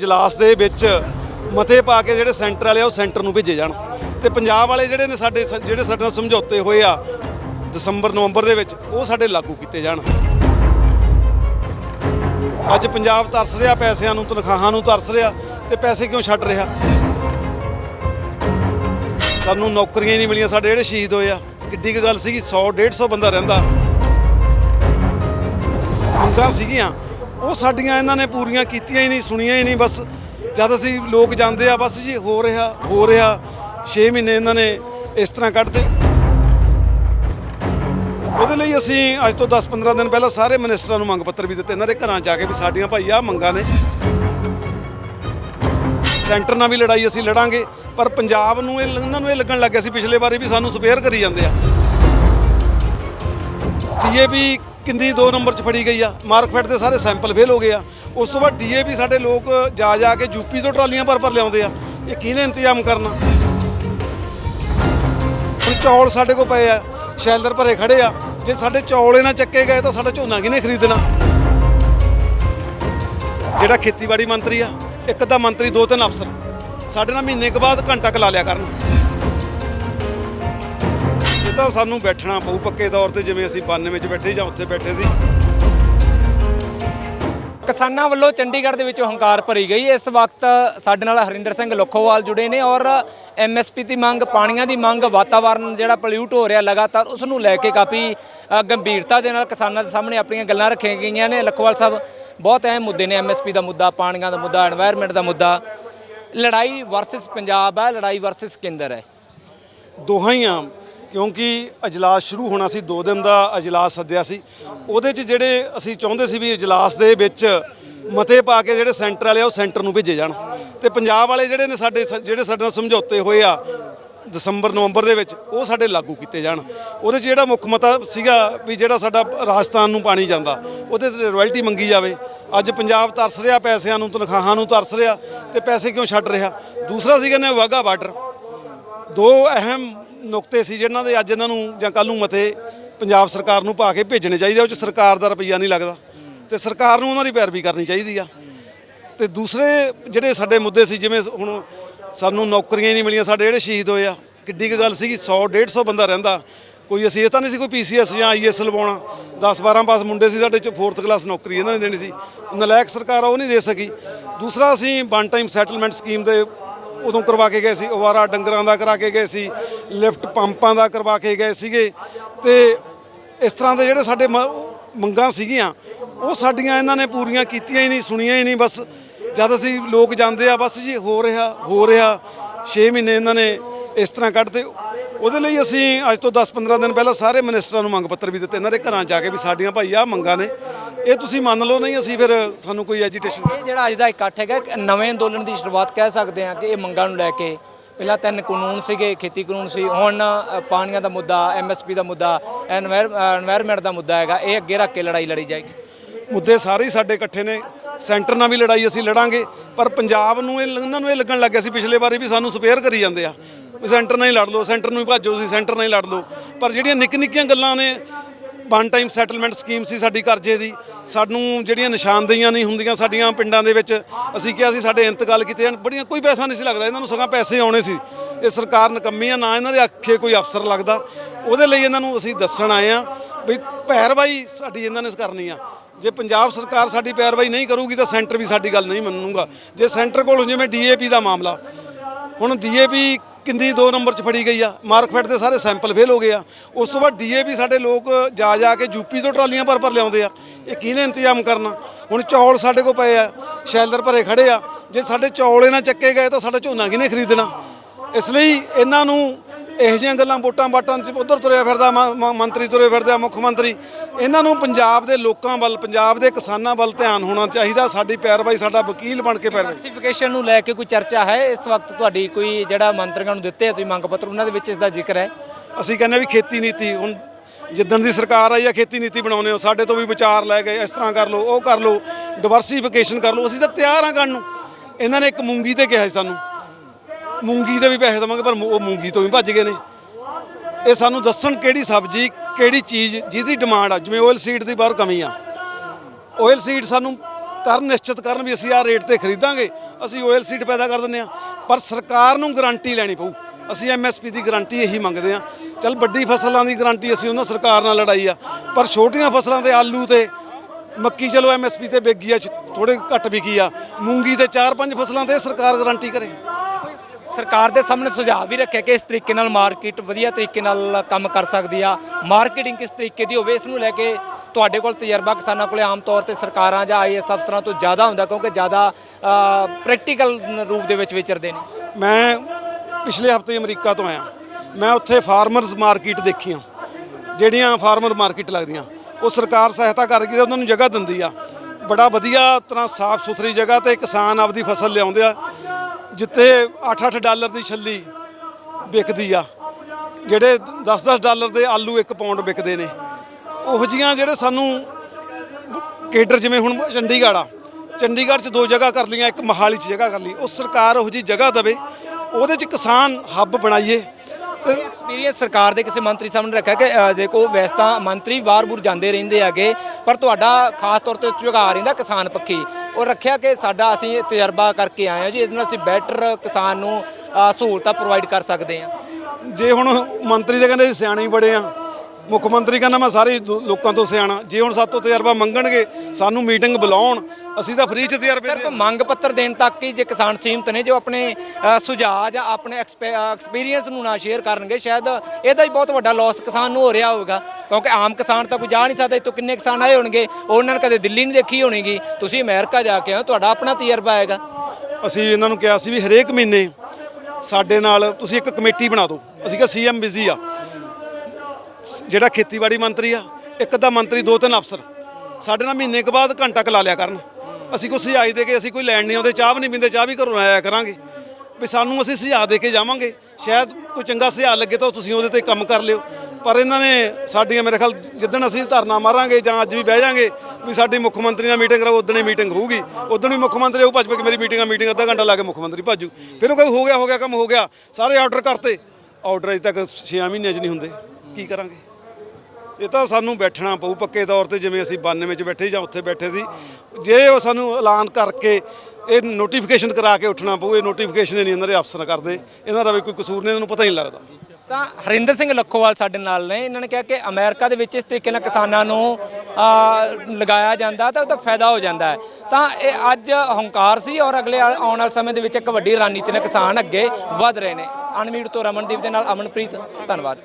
ਇਜਲਾਸ ਦੇ ਵਿੱਚ ਮਤੇ ਪਾ ਕੇ ਜਿਹੜੇ ਸੈਂਟਰ ਵਾਲੇ ਆ, ਉਹ ਸੈਂਟਰ ਨੂੰ ਭੇਜੇ ਜਾਣ। ਤੇ ਪੰਜਾਬ ਵਾਲੇ ਜਿਹੜੇ ਨੇ ਸਾਡੇ ਸ- ਜਿਹੜੇ ਸਾਡੇ ਨਾਲ ਸਮਝੌਤੇ ਹੋਏ ਆ, ਦਸੰਬਰ, ਨਵੰਬਰ ਦੇ ਵਿੱਚ, ਉਹ ਸਾਡੇ ਲਾਗੂ ਕੀਤੇ ਜਾਣ। ਅੱਜ ਪੰਜਾਬ ਤਰਸ ਰਿਹਾ, ਪੈਸਿਆਂ ਨੂੰ, ਤਨਖਾਹਾਂ ਨੂੰ ਤਰਸ ਰਿਹਾ, ਤੇ ਪੈਸੇ ਕਿਉਂ ਛੱਡ ਰਿਹਾ? ਸਾਨੂੰ ਨੌਕਰੀਆਂ ਹੀ ਨਹੀਂ ਮਿਲੀਆਂ, ਸਾਡੇ ਜਿਹੜੇ ਸ਼ਹੀਦ ਹੋਏ ਆ, ਕਿੱਡੀ ਕੁ ਗੱਲ ਸੀਗੀ 100 150 ਬੰਦਾ ਰਹਿੰਦਾ। ਮੰਗਾਂ ਸੀਗੀਆਂ। ਉਹ ਸਾਡੀਆਂ ਇਹਨਾਂ ਨੇ ਪੂਰੀਆਂ ਕੀਤੀਆਂ ਹੀ ਨਹੀਂ, ਸੁਣੀਆਂ ਹੀ ਨਹੀਂ, ਬਸ ਜਦ ਅਸੀਂ ਲੋਕ ਜਾਂਦੇ ਆ, ਬਸ ਜੀ ਹੋ ਰਿਹਾ ਹੋ ਰਿਹਾ 6 ਮਹੀਨੇ ਇਹਨਾਂ ਨੇ ਇਸ ਤਰ੍ਹਾਂ ਕੱਢਦੇ। ਉਹਦੇ ਲਈ ਅਸੀਂ ਅੱਜ ਤੋਂ 10-15 ਦਿਨ ਪਹਿਲਾਂ ਸਾਰੇ ਮਿਨਿਸਟਰਾਂ ਨੂੰ ਮੰਗ ਪੱਤਰ ਵੀ ਦਿੱਤੇ, ਇਹਨਾਂ ਦੇ ਘਰਾਂ ਜਾ ਕੇ ਵੀ ਸਾਡੀਆਂ ਭਾਈ ਆ ਮੰਗਾਂ ਨੇ। ਸੈਂਟਰ ਨਾਲ ਵੀ ਲੜਾਈ ਅਸੀਂ ਲੜਾਂਗੇ, ਪਰ ਪੰਜਾਬ ਨੂੰ ਇਹ, ਇਹਨਾਂ ਨੂੰ ਇਹ ਲੱਗਣ ਲੱਗ ਗਿਆ ਸੀ, ਪਿਛਲੇ ਵਾਰੀ ਵੀ ਸਾਨੂੰ ਸਪੇਅਰ ਕਰੀ ਜਾਂਦੇ ਆ। ਡੀਏਪੀ ਕਿੰਨੀ 2 ਨੰਬਰ 'ਚ ਫੜੀ ਗਈ ਆ। ਮਾਰਕਫੈਟ ਦੇ ਸਾਰੇ ਸੈਂਪਲ ਫੇਲ ਹੋ ਗਏ ਆ। ਉਸ ਤੋਂ ਬਾਅਦ ਡੀਏਪੀ ਸਾਡੇ ਲੋਕ ਜਾ ਜਾ ਕੇ ਯੂਪੀ ਤੋਂ ਟਰਾਲੀਆਂ ਭਰ ਭਰ ਲਿਆਉਂਦੇ ਆ। ਇਹ ਕਿਹਨੇ ਇੰਤਜ਼ਾਮ ਕਰਨਾ? ਹੁਣ ਚੌਲ ਸਾਡੇ ਕੋਲ ਪਏ ਆ। ਸ਼ੈਲਰ ਭਰੇ ਖੜੇ ਆ। ਜੇ ਸਾਡੇ ਚੌਲ ਇਹਨਾਂ ਚੱਕੇ ਗਏ ਤਾਂ ਸਾਡਾ ਝੋਨਾ ਕਿਹਨੇ ਖਰੀਦਣਾ? ਜਿਹੜਾ ਖੇਤੀਬਾੜੀ ਮੰਤਰੀ ਆ, ਇੱਕ ਅੱਧਾ ਮੰਤਰੀ, ਦੋ ਤਿੰਨ ਅਫਸਰ। ਸਾਡੇ ਨਾਲ ਮਹੀਨੇ ਕੁ ਬਾਅਦ ਘੰਟਾ ਕੁ ਲਾ ਲਿਆ ਕਰਨ। ਤਾਂ ਸਾਨੂੰ ਬੈਠਣਾ ਪਊ ਪੱਕੇ ਤੌਰ ਤੇ ਜਿਵੇਂ ਅਸੀਂ 92 'ਚ ਬੈਠੇ ਜਾਂ ਉੱਥੇ ਬੈਠੇ ਸੀ। ਕਿਸਾਨਾਂ ਵੱਲੋਂ ਚੰਡੀਗੜ੍ਹ ਦੇ ਵਿੱਚ ਹੰਕਾਰ ਭਰੀ ਗਈ। ਇਸ ਵਕਤ ਸਾਡੇ ਨਾਲ ਹਰਿੰਦਰ ਸਿੰਘ ਲੁੱਖੋਵਾਲ ਜੁੜੇ ਨੇ ਔਰ ਐਮਐਸਪੀ ਦੀ ਮੰਗ ਪਾਣੀਆਂ ਦੀ ਮੰਗ ਵਾਤਾਵਰਣ ਜਿਹੜਾ ਪੋਲਿਊਟ ਹੋ ਰਿਹਾ ਲਗਾਤਾਰ ਉਸ ਨੂੰ ਲੈ ਕੇ ਕਾਫੀ ਗੰਭੀਰਤਾ ਦੇ ਨਾਲ ਕਿਸਾਨਾਂ ਦੇ ਸਾਹਮਣੇ ਆਪਣੀਆਂ ਗੱਲਾਂ ਰੱਖੀਆਂ ਗਈਆਂ ਨੇ। ਲੁੱਖੋਵਾਲ ਸਾਹਿਬ ਬਹੁਤ ਅਹਿਮ ਮੁੱਦੇ ਨੇ ਐਮਐਸਪੀ ਦਾ ਮੁੱਦਾ ਪਾਣੀਆਂ ਦਾ ਮੁੱਦਾ এনवायरमेंट ਦਾ ਮੁੱਦਾ। ਲੜਾਈ ਵਰਸਸ ਪੰਜਾਬ ਹੈ ਲੜਾਈ ਵਰਸਸ ਕੇਂਦਰ ਹੈ। ਦੋਹਾਂ ਹੀ ਆਮ। ਕਿਉਂਕਿ ਅਜਲਾਸ ਸ਼ੁਰੂ ਹੋਣਾ ਸੀ 2 ਦਿਨ ਦਾ ਅਜਲਾਸ ਸੱਦਿਆ ਸੀ। ਉਹਦੇ 'ਚ ਜਿਹੜੇ ਅਸੀਂ ਚਾਹੁੰਦੇ ਸੀ ਵੀ ਅਜਲਾਸ ਦੇ ਵਿੱਚ ਮਤੇ ਪਾ ਕੇ ਜਿਹੜੇ ਸੈਂਟਰ ਵਾਲੇ ਆ, ਉਹ ਸੈਂਟਰ ਨੂੰ ਭੇਜੇ ਜਾਣ। ਤੇ ਪੰਜਾਬ ਵਾਲੇ ਜਿਹੜੇ ਨੇ ਸਾਡੇ ਸ- ਜਿਹੜੇ ਸਾਡੇ ਨਾਲ ਸਮਝੌਤੇ ਹੋਏ ਆ, ਦਸੰਬਰ, ਨਵੰਬਰ ਦੇ ਵਿੱਚ, ਉਹ ਸਾਡੇ ਲਾਗੂ ਕੀਤੇ ਜਾਣ। ਉਹਦੇ 'ਚ ਜਿਹੜਾ ਮੁੱਖ ਮਤਾ ਸੀਗਾ ਵੀ ਜਿਹੜਾ ਸਾਡਾ ਰਾਜਸਥਾਨ ਨੂੰ ਪਾਣੀ ਜਾਂਦਾ, ਉਹਦੇ ਤੇ ਰਾਇਲਟੀ ਮੰਗੀ ਜਾਵੇ। ਅੱਜ ਪੰਜਾਬ ਤਰਸ ਰਿਹਾ, ਪੈਸਿਆਂ ਨੂੰ, ਤਨਖਾਹਾਂ ਨੂੰ ਤਰਸ ਰਿਹਾ, ਤੇ ਪੈਸੇ ਕਿਉਂ ਛੱਡ ਰਿਹਾ? ਦੂਸਰਾ ਸੀਗਾ ਨੇ ਵਾਗਾ ਬਾਰਡਰ ਦੋ ਅਹਿਮ ਨੁਕਤੇ ਸੀ ਜਿਹਨਾਂ ਦੇ ਅੱਜ ਇਹਨਾਂ ਨੂੰ ਜਾਂ ਕੱਲ ਨੂੰ ਮਤੇ ਪੰਜਾਬ ਸਰਕਾਰ ਨੂੰ ਪਾ ਕੇ ਭੇਜਣੇ ਚਾਹੀਦੇ ਉਹ ਚ ਸਰਕਾਰ ਦਾ ਰੁਪਈਆ ਨਹੀਂ ਲੱਗਦਾ। ਤੇ ਸਰਕਾਰ ਨੂੰ ਉਹਨਾਂ ਦੀ ਪੈਰਵੀ ਕਰਨੀ ਚਾਹੀਦੀ ਆ। ਤੇ ਦੂਸਰੇ ਜਿਹੜੇ ਸਾਡੇ ਮੁੱਦੇ ਸੀ, ਜਿਵੇਂ ਹੁਣ ਸਾਨੂੰ ਨੌਕਰੀਆਂ ਹੀ ਨਹੀਂ ਮਿਲੀਆਂ, ਸਾਡੇ ਜਿਹੜੇ ਸ਼ਹੀਦ ਹੋਏ ਆ, ਕਿੱਡੀ ਕੁ ਗੱਲ ਸੀਗੀ 100 150 ਬੰਦਾ ਰਹਿੰਦਾ। ਕੋਈ ਅਸੀਂ ਇਹ ਤਾਂ ਨਹੀਂ ਸੀ ਕੋਈ ਪੀਸੀਐਸ ਜਾਂ ਆਈਐਸ ਲਵਾਉਣਾ। 10 12 ਪਾਸ ਮੁੰਡੇ ਸੀ ਸਾਡੇ ਚ 4th ਕਲਾਸ ਨੌਕਰੀ ਇਹਨਾਂ ਨੇ ਦੇਣੀ ਸੀ। ਨਲਾਇਕ ਸਰਕਾਰ ਉਹ ਨਹੀਂ ਦੇ ਸਕੀ। ਦੂਸਰਾ ਅਸੀਂ ਵਨ ਟਾਈਮ ਸੈਟਲਮੈਂਟ ਸਕੀਮ ਦੇ ਉਦੋਂ ਕਰਵਾ ਕੇ ਗਏ ਸੀ, ਅਵਾਰਾ ਡੰਗਰਾਂ ਦਾ ਕਰਾ ਕੇ ਗਏ ਸੀ, ਲਿਫਟ ਪੰਪਾਂ ਦਾ ਕਰਵਾ ਕੇ ਗਏ ਸੀਗੇ ਤੇ ਇਸ ਤਰ੍ਹਾਂ ਦੇ ਜਿਹੜੇ ਸਾਡੇ ਮ- ਮੰਗਾਂ ਸੀਗੀਆਂ, ਉਹ ਸਾਡੀਆਂ ਇਹਨਾਂ ਨੇ ਪੂਰੀਆਂ ਕੀਤੀਆਂ ਹੀ ਨਹੀਂ, ਸੁਣੀਆਂ ਹੀ ਨਹੀਂ, ਬਸ ਜਦ ਅਸੀਂ ਲੋਕ ਜਾਂਦੇ ਆ, ਬਸ ਜੀ, ਹੋ ਰਿਹਾ ਹੋ ਰਿਹਾ 6 ਮਹੀਨੇ ਇਹਨਾਂ ਨੇ ਇਸ ਤਰ੍ਹਾਂ ਕੱਢਦੇ ਉਹਦੇ ਲਈ ਅਸੀਂ ਅੱਜ ਤੋਂ 10-15 ਦਿਨ ਪਹਿਲਾਂ ਸਾਰੇ ਮਿਨਿਸਟਰਾਂ ਨੂੰ ਮੰਗ ਪੱਤਰ ਵੀ ਦਿੱਤੇ। ਇਹਨਾਂ ਦੇ ਘਰਾਂ ਜਾ ਕੇ ਵੀ ਸਾਡੀਆਂ ਭਾਈ ਆ ਮੰਗਾਂ ਨੇ। ਇਹ ਤੁਸੀਂ ਮੰਨ ਲਓ ਨਹੀਂ ਅਸੀਂ ਫਿਰ ਸਾਨੂੰ ਕੋਈ ਐਜੀਟੇਸ਼ਨ ਇਹ ਜਿਹੜਾ ਅੱਜ ਦਾ ਇਕੱਠ ਹੈਗਾ ਇੱਕ ਨਵੇਂ ਅੰਦੋਲਨ ਦੀ ਸ਼ੁਰੂਆਤ ਕਹਿ ਸਕਦੇ ਹਾਂ ਕਿ ਇਹ ਮੰਗਾਂ ਨੂੰ ਲੈ ਕੇ। ਪਹਿਲਾਂ ਤਿੰਨ ਕਾਨੂੰਨ ਸੀਗੇ ਖੇਤੀ ਕਾਨੂੰਨ ਸੀ। ਹੁਣ ਪਾਣੀਆਂ ਦਾ ਮੁੱਦਾ ਐਮਐਸਪੀ ਦਾ ਮੁੱਦਾ ਐਨਵਾਇਰਨਮੈਂਟ ਦਾ ਮੁੱਦਾ ਹੈਗਾ। ਇਹ ਅੱਗੇ ਰੱਖ ਕੇ ਲੜਾਈ ਲੜੀ ਜਾਏਗੀ। ਮੁੱਦੇ ਸਾਰੇ ਹੀ ਸਾਡੇ ਇਕੱਠੇ ਨੇ। ਸੈਂਟਰ ਨਾਲ ਵੀ ਲੜਾਈ ਅਸੀਂ ਲੜਾਂਗੇ। ਪਰ ਪੰਜਾਬ ਨੂੰ ਇਹ ਇਹਨਾਂ ਨੂੰ ਇਹ ਲੱਗਣ ਲੱਗ ਗਿਆ ਸੀ ਪਿਛਲੇ ਵਾਰੀ ਵੀ ਸਾਨੂੰ ਸਪੇਅਰ ਕਰੀ ਜਾਂਦੇ ਆ। ਵੀ ਸੈਂਟਰ ਨਾਲ ਹੀ ਲੜ ਲਓ, ਸੈਂਟਰ ਨੂੰ ਹੀ ਭਾਜੋ ਤੁਸੀਂ, ਸੈਂਟਰ ਨਾਲ ਹੀ ਲੜ ਲਓ। ਪਰ ਜਿਹੜੀਆਂ ਨਿੱਕ ਨਿੱਕੀਆਂ ਗੱਲਾਂ ਨੇ ਵਨ ਟਾਈਮ ਸੈਟਲਮੈਂਟ ਸਕੀਮ ਸੀ ਸਾਡੀ ਕਰਜ਼ੇ ਦੀ, ਸਾਨੂੰ ਜਿਹੜੀਆਂ ਨਿਸ਼ਾਨਦੇਹੀਆਂ ਨਹੀਂ ਹੁੰਦੀਆਂ ਸਾਡੀਆਂ ਪਿੰਡਾਂ ਦੇ ਵਿੱਚ, ਅਸੀਂ ਕਿਹਾ ਸੀ ਸਾਡੇ ਇੰਤਕਾਲ ਕੀਤੇ ਜਾਣ, ਬੜੀਆਂ ਕੋਈ ਪੈਸਾ ਨਹੀਂ ਸੀ ਲੱਗਦਾ, ਇਹਨਾਂ ਨੂੰ ਸਗੋਂ ਪੈਸੇ ਆਉਣੇ ਸੀ। ਇਹ ਸਰਕਾਰ ਨਕੰਮੀ ਆ, ਨਾ ਇਹਨਾਂ ਦੇ ਅੱਖੇ ਕੋਈ ਅਫਸਰ ਲੱਗਦਾ। ਉਹਦੇ ਲਈ ਇਹਨਾਂ ਨੂੰ ਅਸੀਂ ਦੱਸਣ ਆਏ ਆ ਵੀ ਪੈਰਵਾਈ ਸਾਡੀ ਇਹਨਾਂ ਨੇ ਕਰਨੀ ਆ। ਜੇ ਪੰਜਾਬ ਸਰਕਾਰ ਸਾਡੀ ਪੈਰਵਾਈ ਨਹੀਂ ਕਰੂਗੀ ਤਾਂ ਸੈਂਟਰ ਵੀ ਸਾਡੀ ਗੱਲ ਨਹੀਂ ਮੰਨੂਗਾ। ਜੇ ਸੈਂਟਰ ਕੋਲ ਜਿਵੇਂ ਡੀਏਪੀ ਦਾ ਮਾਮਲਾ, ਹੁਣ ਡੀਏਪੀ ਕਿੰਨੀ 2 ਨੰਬਰ 'ਚ ਫੜੀ ਗਈ ਆ। ਮਾਰਕਫੈਟ ਦੇ ਸਾਰੇ ਸੈਂਪਲ ਫੇਲ ਹੋ ਗਏ ਆ। ਉਸ ਤੋਂ ਬਾਅਦ ਡੀਏਪੀ ਸਾਡੇ ਲੋਕ ਜਾ ਜਾ ਕੇ ਯੂਪੀ ਤੋਂ ਟਰਾਲੀਆਂ ਭਰ ਭਰ ਲਿਆਉਂਦੇ ਆ। ਇਹ ਕਿਹਨੇ ਇੰਤਜ਼ਾਮ ਕਰਨਾ? ਹੁਣ ਚੌਲ ਸਾਡੇ ਕੋਲ ਪਏ ਆ। ਸ਼ੈਲਰ ਭਰੇ ਖੜੇ ਆ। ਜੇ ਸਾਡੇ ਚੌਲ ਇਹਨਾਂ ਚੱਕੇ ਗਏ ਤਾਂ ਸਾਡਾ ਝੋਨਾ ਕਿਹਨੇ ਖਰੀਦਣਾ? ਇਸ ਲਈ ਇਹਨਾਂ ਨੂੰ ਇਹੋ ਜਿਹੀਆਂ ਗੱਲਾਂ ਵੋਟਾਂ ਬਾਟਾਂ 'ਚ ਉਧਰ ਤੁਰਿਆ ਫਿਰਦਾ ਮੰਤਰੀ ਤੁਰੇ ਫਿਰਦੇ ਆ ਮੁੱਖ ਮੰਤਰੀ। ਇਹਨਾਂ ਨੂੰ ਪੰਜਾਬ ਦੇ ਲੋਕਾਂ ਵੱਲ ਪੰਜਾਬ ਦੇ ਕਿਸਾਨਾਂ ਵੱਲ ਧਿਆਨ ਹੋਣਾ ਚਾਹੀਦਾ ਸਾਡੀ ਪੈਰਵਾਈ ਸਾਡਾ ਵਕੀਲ ਬਣ ਕੇ ਪੈਰਵਾਈ। ਡਿਵਰਸਿਫਿਕੇਸ਼ਨ ਨੂੰ ਲੈ ਕੇ ਕੋਈ ਚਰਚਾ ਹੈ? ਇਸ ਵਕਤ ਤੁਹਾਡੀ ਕੋਈ ਜਿਹੜਾ ਮੰਤਰੀਆਂ ਨੂੰ ਦਿੱਤੇ ਤੁਸੀਂ ਮੰਗ ਪੱਤਰ ਉਹਨਾਂ ਦੇ ਵਿੱਚ ਇਸ ਦਾ ਜ਼ਿਕਰ ਹੈ? ਅਸੀਂ ਕਹਿੰਦੇ ਵੀ ਖੇਤੀ ਨੀਤੀ ਹੁਣ ਜਿੱਦਣ ਦੀ ਸਰਕਾਰ ਆਈ ਆ ਖੇਤੀ ਨੀਤੀ ਬਣਾਉਣੇ ਹੋ ਸਾਡੇ ਤੋਂ ਵੀ ਵਿਚਾਰ ਲੈ ਗਏ ਇਸ ਤਰ੍ਹਾਂ ਕਰ ਲਓ ਉਹ ਕਰ ਲਓ ਡਿਵਰਸਿਫਿਕੇਸ਼ਨ ਕਰ ਲਓ ਅਸੀਂ ਤਾਂ ਤਿਆਰ ਆ ਕਰਨ ਨੂੰ। ਇਹਨਾਂ ਨੇ ਇੱਕ ਮੂੰਗੀ ਤੇ ਕਿਹਾ ਸੀ ਸਾਨੂੰ ਮੂੰਗੀ ਦੇ ਵੀ ਪੈਸੇ ਦੇਵਾਂਗੇ, ਪਰ ਉਹ ਮੂੰਗੀ ਤੋਂ ਵੀ ਭੱਜ ਗਏ ਨੇ। ਇਹ ਸਾਨੂੰ ਦੱਸਣ ਕਿਹੜੀ ਸਬਜ਼ੀ, ਕਿਹੜੀ ਚੀਜ਼, ਜਿਹਦੀ ਡਿਮਾਂਡ ਆ। ਜਿਵੇਂ ਆਇਲ ਸੀਡ ਦੀ ਬਾਹਰ ਕਮੀ ਆ। ਆਇਲ ਸੀਡ ਸਾਨੂੰ ਕਰਨ ਨਿਸ਼ਚਿਤ ਕਰਨ ਵੀ ਅਸੀਂ ਆਹ ਰੇਟ ਤੇ ਖਰੀਦਾਂਗੇ। ਅਸੀਂ ਆਇਲ ਸੀਡ ਪੈਦਾ ਕਰ ਦਿੰਦੇ ਆ। ਪਰ ਸਰਕਾਰ ਨੂੰ ਗਾਰੰਟੀ ਲੈਣੀ ਪਊ। ਅਸੀਂ ਐਮਐਸਪੀ ਦੀ ਗਾਰੰਟੀ ਇਹੀ ਮੰਗਦੇ ਆ। ਚਲ ਵੱਡੀ ਫਸਲਾਂ ਦੀ ਗਾਰੰਟੀ ਅਸੀਂ ਉਹਨਾਂ ਸਰਕਾਰ ਨਾਲ ਲੜਾਈ ਆ। ਪਰ ਛੋਟੀਆਂ ਫਸਲਾਂ ਤੇ ਆਲੂ ਤੇ ਮੱਕੀ ਚਲੋ ਐਮਐਸਪੀ ਤੇ ਵਿਕੀ ਆ ਥੋੜੇ ਘੱਟ ਵਿਕੀ ਆ। ਮੂੰਗੀ ਤੇ 4-5 ਫਸਲਾਂ ਤੇ ਸਰਕਾਰ ਗਾਰੰਟੀ ਕਰੇ। ਸਰਕਾਰ ਦੇ ਸਾਹਮਣੇ ਸੁਝਾਅ ਵੀ ਰੱਖਿਆ ਕਿ ਇਸ ਤਰੀਕੇ ਨਾਲ ਮਾਰਕੀਟ ਵਧੀਆ ਤਰੀਕੇ ਨਾਲ ਕੰਮ ਕਰ ਸਕਦੀ ਆ। ਮਾਰਕੀਟਿੰਗ ਕਿਸ ਤਰੀਕੇ ਦੀ ਹੋਵੇ, ਇਸ ਨੂੰ ਲੈ ਕੇ ਤੁਹਾਡੇ ਕੋਲ ਤਜਰਬਾ ਕਿਸਾਨਾਂ ਕੋਲੇ ਆਮ ਤੌਰ ਤੇ ਸਰਕਾਰਾਂ ਜਾਂ ਆਈਐਸ ਅਫਸਰਾਂ ਤੋਂ ਜ਼ਿਆਦਾ ਹੁੰਦਾ ਕਿਉਂਕਿ ਜ਼ਿਆਦਾ ਪ੍ਰੈਕਟੀਕਲ ਰੂਪ ਦੇ ਵਿੱਚ ਵਿਚਰਦੇ ਨੇ। ਮੈਂ ਪਿਛਲੇ ਹਫ਼ਤੇ ਅਮਰੀਕਾ ਤੋਂ ਆਇਆ। ਮੈਂ ਉੱਥੇ ਫਾਰਮਰਸ ਮਾਰਕੀਟ ਦੇਖੀਆਂ ਜਿਹੜੀਆਂ ਫਾਰਮਰ ਮਾਰਕੀਟ ਲੱਗਦੀਆਂ। ਉਹ ਸਰਕਾਰ ਸਹਾਇਤਾ ਕਰਕੇ ਉਹਨਾਂ ਨੂੰ ਜਗ੍ਹਾ ਦਿੰਦੀ ਆ। ਬੜਾ ਵਧੀਆ ਤਰ੍ਹਾਂ ਸਾਫ਼ ਸੁਥਰੀ ਜਗ੍ਹਾ ਤੇ ਕਿਸਾਨ ਆਪਦੀ ਫਸਲ ਲਿਆਉਂਦੇ ਆ। ਜਿੱਥੇ 8-8 ਡਾਲਰ ਦੀ ਛੱਲੀ ਵਿਕਦੀ ਆ, ਜਿਹੜੇ 10-10 ਡਾਲਰ ਦੇ ਆਲੂ 1 ਪਾਉਂਡ ਵਿਕਦੇ ਨੇ। ਉਹ ਜੀਆਂ ਜਿਹੜੇ ਸਾਨੂੰ ਕੇਡਰ ਜਿਵੇਂ ਹੁਣ ਚੰਡੀਗੜ੍ਹ ਆ, ਚੰਡੀਗੜ੍ਹ 'ਚ ਦੋ ਜਗ੍ਹਾ ਕਰ ਲਈਆਂ, ਇੱਕ ਮਹਾਲੀ 'ਚ ਜਗ੍ਹਾ ਕਰ ਲਈ। ਉਹ ਸਰਕਾਰ ਉਹ ਜੀ ਜਗ੍ਹਾ ਦੇਵੇ, ਉਹਦੇ 'ਚ ਕਿਸਾਨ ਹੱਬ ਬਣਾਈਏ। ਤੇ ਐਕਸਪੀਰੀਅੰਸ ਸਰਕਾਰ ਦੇ ਕਿਸੇ ਮੰਤਰੀ ਸਾਹਮਣੇ ਰੱਖਿਆ ਕਿ ਅ, ਦੇਖੋ ਵੈਸੇ ਤਾਂ ਮੰਤਰੀ ਬਾਹਰ-ਬੂਰ ਜਾਂਦੇ ਰਹਿੰਦੇ ਹੈਗੇ ਪਰ ਤੁਹਾਡਾ ਖਾਸ ਤੌਰ ਤੇ ਝੁਕਾਅ ਰਹਿੰਦਾ ਕਿਸਾਨ ਪੱਖੀ। ਉਹ ਰੱਖਿਆ ਕਿ ਸਾਡਾ ਅਸੀਂ ਤਜਰਬਾ ਕਰਕੇ ਆਏ ਹਾਂ ਜੀ ਇਹਦੇ ਨਾਲ ਅਸੀਂ ਬੈਟਰ ਕਿਸਾਨ ਨੂੰ ਅ, ਸਹੂਲਤਾਂ ਪ੍ਰੋਵਾਈਡ ਕਰ ਸਕਦੇ ਹਾਂ। ਜੇ ਹੁਣ ਮੰਤਰੀ ਦੇ ਕਹਿੰਦੇ ਅਸੀਂ ਸਿਆਣੇ ਹੀ ਬੜੇ ਆ ਮੁੱਖ ਮੰਤਰੀ ਕਹਿੰਦਾ ਮੈਂ ਸਾਰੇ ਲੋਕਾਂ ਤੋਂ ਸਿਆਣਾ। ਜੇ ਹੁਣ ਸਾਤੋਂ ਤਜਰਬਾ ਮੰਗਣਗੇ ਸਾਨੂੰ ਮੀਟਿੰਗ ਬੁਲਾਉਣ ਅਸੀਂ ਤਾਂ ਫ੍ਰੀ ਚ ਤਜਰਬੇ ਸਿਰਫ ਦੇ ਮੰਗ ਪੱਤਰ ਦੇਣ ਤੱਕ ਹੀ ਜੇ ਕਿਸਾਨ ਸੀਮਤ ਨੇ ਜੋ ਆਪਣੇ ਸੁਝਾਅ ਜਾਂ ਆਪਣੇ ਐਕਸਪੀਰੀਅੰਸ ਨੂੰ ਨਾ ਸ਼ੇਅਰ ਕਰਨਗੇ ਸ਼ਾਇਦ ਇਹਦਾ ਹੀ ਬਹੁਤ ਵੱਡਾ ਲਾਸ ਕਿਸਾਨ ਨੂੰ ਹੋ ਰਿਹਾ ਹੋਵੇਗਾ। ਕਿਉਂਕਿ ਆਮ ਕਿਸਾਨ ਤਾਂ ਕੋਈ ਜਾ ਨਹੀਂ ਸਕਦਾ ਇੱਥੋਂ ਕਿੰਨੇ ਕਿਸਾਨ ਆਏ ਹੋਣਗੇ ਉਹਨਾਂ ਨੇ ਕਦੇ ਦਿੱਲੀ ਨਹੀਂ ਦੇਖੀ ਹੋਣੀਗੀ। ਤੁਸੀਂ ਅਮਰੀਕਾ ਜਾ ਕੇ ਹੋ ਤੁਹਾਡਾ ਆਪਣਾ ਤਜਰਬਾ ਆਏਗਾ। ਅਸੀਂ ਇਹਨਾਂ ਨੂੰ ਕਿਹਾ ਸੀ ਵੀ ਹਰੇਕ ਮਹੀਨੇ ਸਾਡੇ ਨਾਲ ਤੁਸੀਂ ਇੱਕ ਕਮੇਟੀ ਬਣਾ ਦਿਓ। ਅਸੀਂ ਕਿਹਾ ਸੀਐਮ ਬਿਜ਼ੀ ਆ। ਜਿਹੜਾ ਖੇਤੀਬਾੜੀ ਮੰਤਰੀ ਆ, ਇੱਕ ਦਾ ਮੰਤਰੀ, ਦੋ ਤਿੰਨ ਅਫਸਰ। ਸਾਡੇ ਨਾਲ ਮਹੀਨੇ ਕੁ ਬਾਅਦ ਘੰਟਾ ਕੁ ਲਾ ਲਿਆ ਕਰਨ। ਅਸੀਂ ਕੋਈ ਸੁਝਾਅ ਦੇ ਕੇ, ਅਸੀਂ ਕੋਈ ਲੈਣ ਨਹੀਂ ਆਉਂਦੇ, ਚਾਹ ਵੀ ਨਹੀਂ ਪੀਂਦੇ, ਚਾਹ ਵੀ ਘਰੋਂ ਆਇਆ ਕਰਾਂਗੇ। ਵੀ ਸਾਨੂੰ ਅਸੀਂ ਸੁਝਾਅ ਦੇ ਕੇ ਜਾਵਾਂਗੇ। ਸ਼ਾਇਦ ਕੋਈ ਚੰਗਾ ਸੁਝਾਅ ਲੱਗੇ ਤਾਂ ਤੁਸੀਂ ਉਹਦੇ ਤੇ ਕੰਮ ਕਰ ਲਿਓ। ਪਰ ਇਹਨਾਂ ਨੇ ਸਾਡੀਆਂ, ਮੇਰੇ ਖਿਆਲ, ਜਿੱਦਣ ਅਸੀਂ ਧਰਨਾ ਮਾਰਾਂਗੇ ਜਾਂ ਅੱਜ ਵੀ ਬਹਿ ਜਾਾਂਗੇ, ਵੀ ਸਾਡੀ ਮੁੱਖ ਮੰਤਰੀ ਨਾਲ ਮੀਟਿੰਗ ਕਰਾਓ ਉਦੋਂ ਹੀ ਮੀਟਿੰਗ ਹੋਊਗੀ। ਉਦੋਂ ਹੀ ਮੁੱਖ ਮੰਤਰੀ ਉਹ ਭੱਜ ਪਏ ਕਿ ਮੇਰੀ ਮੀਟਿੰਗ ਆ ਮੀਟਿੰਗ ਅੱਧਾ ਘੰਟਾ ਲਾ ਕੇ ਮੁੱਖ ਮੰਤਰੀ ਭੱਜੂ। ਫਿਰ ਉਹ ਕਹੇ, ਹੋ ਗਿਆ ਹੋ ਗਿਆ, ਕੰਮ ਹੋ ਗਿਆ। ਸਾਰੇ ਆਰਡਰ ਕਰਤੇ। ਆਰਡਰ ਅਜੇ ਤੱਕ 6 ਮਹੀਨਿਆਂ 'ਚ ਨਹੀਂ ਹੁੰਦੇ। ਕੀ ਕਰਾਂਗੇ? ਇਹ ਤਾਂ ਸਾਨੂੰ ਬੈਠਣਾ ਪਊ ਪੱਕੇ ਤੌਰ ਤੇ, ਜਿਵੇਂ ਅਸੀਂ 92 'ਚ ਬੈਠੇ ਜਾਂ ਉੱਥੇ ਬੈਠੇ ਸੀ। ਜੇ ਉਹ ਸਾਨੂੰ ਐਲਾਨ ਕਰਕੇ ਇਹ ਨੋਟੀਫਿਕੇਸ਼ਨ ਕਰਾ ਕੇ ਉੱਠਣਾ ਪਊ, ਇਹ ਨੋਟੀਫਿਕੇਸ਼ਨ ਨਹੀਂ ਇਹਨਾਂ ਦੇ ਅਫਸਰ ਕਰਦੇ, ਇਹਨਾਂ ਦਾ ਵੀ ਕੋਈ ਕਸੂਰ ਨਹੀਂ ਇਹਨਾਂ ਨੂੰ ਪਤਾ ਹੀ ਨਹੀਂ ਲੱਗਦਾ। ਤਾਂ ਹਰਿੰਦਰ ਸਿੰਘ ਲੱਖੋਵਾਲ ਸਾਡੇ ਨਾਲ ਨੇ, ਇਹਨਾਂ ਨੇ ਕਿਹਾ ਕਿ ਅਮਰੀਕਾ ਦੇ ਵਿੱਚ ਇਸ ਤਰੀਕੇ ਨਾਲ ਕਿਸਾਨਾਂ ਨੂੰ ਲਗਾਇਆ ਜਾਂਦਾ ਤਾਂ ਉਹਦਾ ਫਾਇਦਾ ਹੋ ਜਾਂਦਾ ਹੈ। ਤਾਂ ਇਹ ਅੱਜ ਹੰਕਾਰ ਸੀ ਔਰ ਅਗਲੇ ਆਉਣ ਵਾਲੇ ਸਮੇਂ ਦੇ ਵਿੱਚ ਇੱਕ ਵੱਡੀ ਰਣਨੀਤੀ ਨਾਲ ਕਿਸਾਨ ਅੱਗੇ ਵਧ ਰਹੇ ਨੇ। ਅਨਮੀਟ ਤੋਂ ਰਮਨਦੀਪ ਦੇ ਨਾਲ ਅਮਨਪ੍ਰੀਤ, ਧੰਨਵਾਦ।